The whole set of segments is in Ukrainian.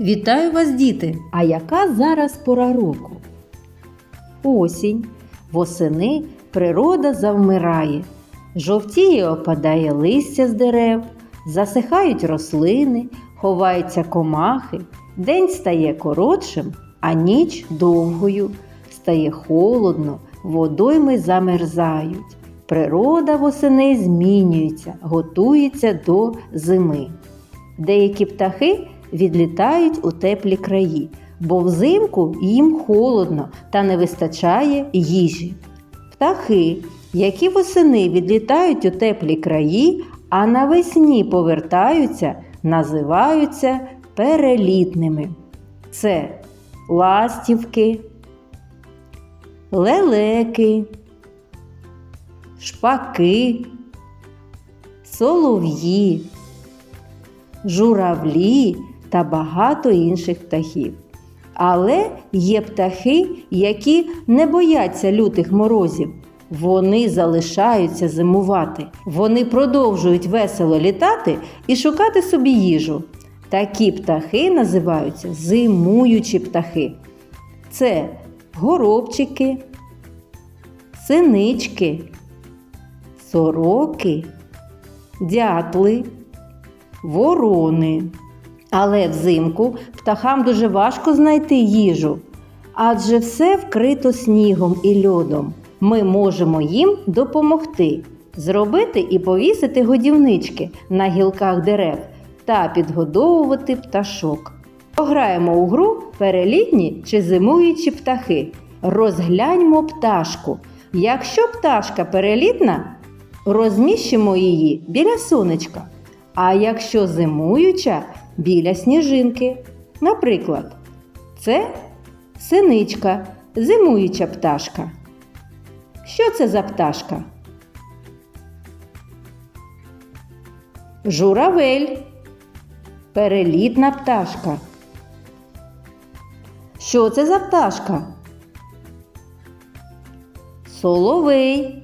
Вітаю вас, діти! А яка зараз пора року? Осінь. Восени природа завмирає. Жовтіє опадає листя з дерев, засихають рослини, ховаються комахи. День стає коротшим, а ніч довгою. Стає холодно, водойми замерзають. Природа восени змінюється, готується до зими. Деякі птахи відлітають у теплі краї, бо взимку їм холодно та не вистачає їжі. Птахи, які восени відлітають у теплі краї, а навесні повертаються, називаються перелітними. Це ластівки, лелеки, шпаки, солов'ї журавлі та багато інших птахів. Але є птахи, які не бояться лютих морозів. Вони залишаються зимувати. Вони продовжують весело літати і шукати собі їжу. Такі птахи називаються зимуючі птахи. Це горобчики, синички, сороки, дятли ворони. Але взимку птахам дуже важко знайти їжу, адже все вкрито снігом і льодом. Ми можемо їм допомогти зробити і повісити годівнички на гілках дерев та підгодовувати пташок. Пограємо у гру перелітні чи зимуючі птахи. Розгляньмо пташку. Якщо пташка перелітна, розміщимо її біля сонечка. А якщо зимуюча біля сніжинки. Наприклад, це синичка, зимуюча пташка. Що це за пташка? Журавель. Перелітна пташка. Що це за пташка? Соловей.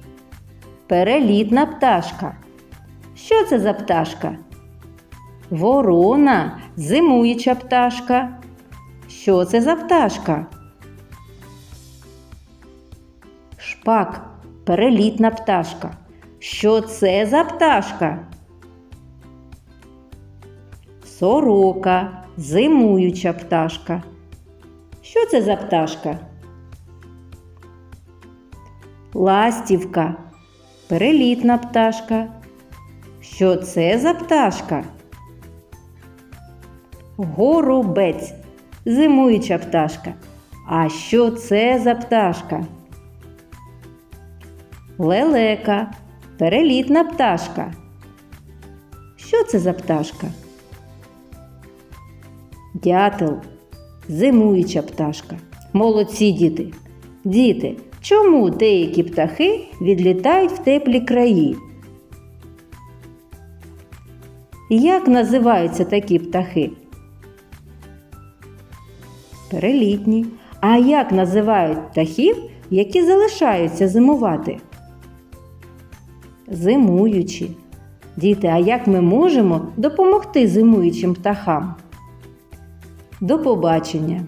Перелітна пташка. Що це за пташка? Ворона, зимуюча пташка. Що це за пташка? Шпак, перелітна пташка. Що це за пташка? Сорока, зимуюча пташка. Що це за пташка? Ластівка, перелітна пташка. Що це за пташка? Горобець, зимуюча пташка. А що це за пташка? Лелека, перелітна пташка. Що це за пташка? Дятел, зимуюча пташка. Молодці діти. Діти, чому деякі птахи відлітають в теплі краї? Як називаються такі птахи? Перелітні. А як називають птахів, які залишаються зимувати? Зимуючі. Діти, а як ми можемо допомогти зимуючим птахам? До побачення!